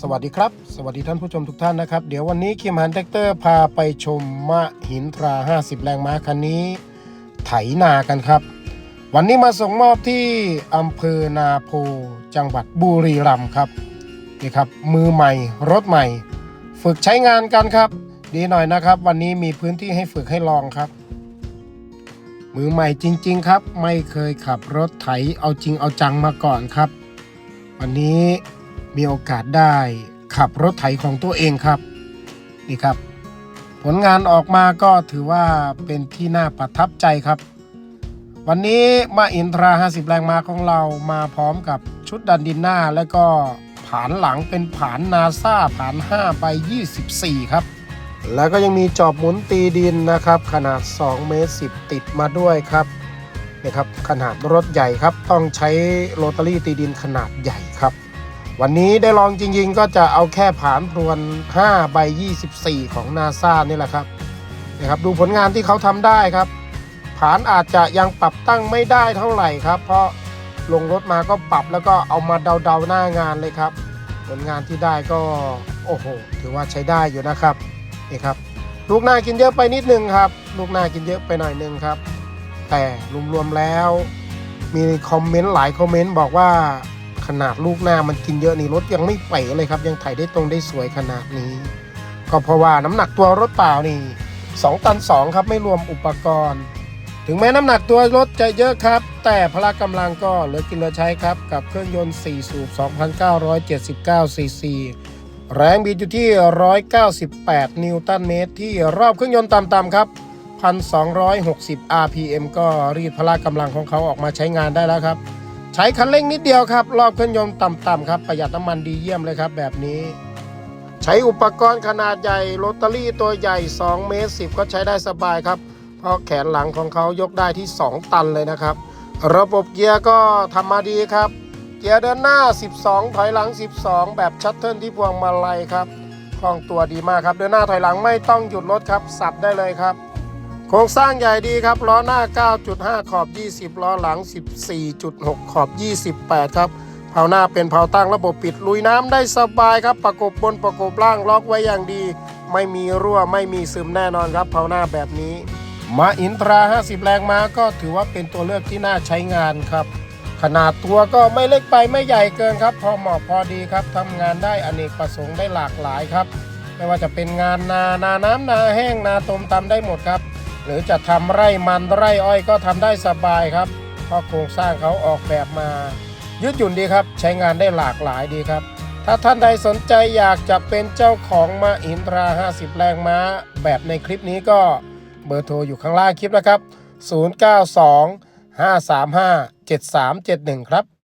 สวัสดีครับ สวัสดีท่านผู้ชมทุกท่านนะครับ เดี๋ยววันนี้คิมหันแท็กเตอร์พาไปชมมะหินทรา 50 แรงม้าคันนี้ ไถนากันครับ วันนี้มาส่งมอบที่อำเภอนาโพจังหวัดบุรีรัมย์ครับนี่ครับ มือใหม่รถใหม่ ฝึกใช้งานกันครับ ดีหน่อยนะครับ วันนี้มีพื้นที่ให้ฝึกให้ลองครับ มือใหม่จริง ๆ ครับ ไม่เคยขับรถไถเอาจริงเอาจังมาก่อนครับ วันนี้ มีโอกาสได้ขับรถไถของตัวเองครับนี่ครับ ผลงานออกมาก็ถือว่าเป็นที่น่าประทับใจครับ วันนี้มาอินทรา 50 แรงม้าของเรามาพร้อมกับชุดดันดินหน้า และก็ผานหลังเป็นผานนาซาผาน5ไป 24 ครับ แล้วก็ยังมีจอบหมุนตีดินนะครับ ขนาด2เมตร10 ติดมาด้วยครับนี่ครับขนาดรถใหญ่ครับ ต้องใช้โรตารี่ตีดินขนาดใหญ่ครับ วันนี้ได้ลองจริงๆ ก็จะเอาแค่ผานพรวน 5 ใบ 24 ของนาซานี่แหละครับนะครับ ดูผลงานที่เขาทำได้ครับ ผานอาจจะยังปรับตั้งไม่ได้เท่าไหร่ครับ เพราะลงรถมาก็ปรับแล้วก็เอามาเดาๆหน้างานเลยครับ ผลงานที่ได้ก็โอ้โหถือว่าใช้ได้อยู่นะครับนี่ครับ ลูกหน้ากินเยอะไปนิดนึงครับ ลูกหน้ากินเยอะไปหน่อยนึงครับ แต่รวมๆแล้ว มีคอมเมนต์หลายคอมเมนต์บอกว่า ขนาดลูกหน้ามันกินเยอะนี่รถยังไม่เป๋เลยครับ ยังไถได้ตรงได้สวยขนาดนี้ ก็เพราะว่าน้ำหนักตัวรถเปล่านี่ 2 ตัน 2 ครับไม่รวมอุปกรณ์ ถึงแม้น้ำหนักตัวรถจะเยอะครับ แต่พละกำลังก็เหลือกินเหลือใช้ครับ กับเครื่องยนต์ 4 สูบ 2,979 ซีซีแรงบิดอยู่ที่ 198 นิวตันเมตร ที่รอบเครื่องยนต์ต่ำๆครับ1,260 RPM ก็รีดพละกำลังของเขาออกมาใช้งานได้แล้วครับ ใช้คันเร่งนิดเดียวครับ รอบเครื่องยนต์ต่ำๆครับ ประหยัดน้ำมันดีเยี่ยมเลยครับ แบบนี้ ใช้อุปกรณ์ขนาดใหญ่โรตารี่ตัวใหญ่ 2 เมตร 10 ก็ใช้ได้สบายครับ เพราะแขนหลังของเขายกได้ที่ 2 ตันเลยนะครับ ระบบเกียร์ก็ทำมาดีครับ เกียร์เดินหน้า 12 ถอยหลัง 12 แบบชัตเทิลที่พวงมาลัยครับคล่องตัวดีมากครับ เดินหน้าถอยหลังไม่ต้องหยุดรถครับ สับได้เลยครับ โครงสร้างใหญ่ดีครับล้อหน้า 9.5 ขอบ 20 ล้อหลัง 14.6 ขอบ 28 ครับเผาหน้าเป็นเผาตั้งระบบปิดลุยน้ำได้สบายครับ ประกบบนประกบล่างล็อกไว้อย่างดี ไม่มีรั่วไม่มีซึมแน่นอนครับเผาหน้าแบบนี้มาอินทรา 50 แรงม้าก็ถือว่าเป็นตัวเลือกที่น่าใช้งานครับ ขนาดตัวก็ไม่เล็กไปไม่ใหญ่เกินครับ พอเหมาะพอดีครับทำงานได้อเนกประสงค์ได้หลากหลายครับ ไม่ว่าจะเป็นงานนานาน้ำนาแห้งนาตมตำได้หมดครับ หรือจะทำไร่มันไร่อ้อยก็ทำได้สบายครับเพราะโครงสร้างเขาออกแบบมา ยืดหยุ่นดีครับ ใช้งานได้หลากหลายดีครับ ถ้าท่านใดสนใจอยากจะเป็นเจ้าของมาอินทรา 50 แรงม้า แบบในคลิปนี้ก็เบอร์โทรอยู่ข้างล่างคลิปนะครับ 092 535 7371 ครับ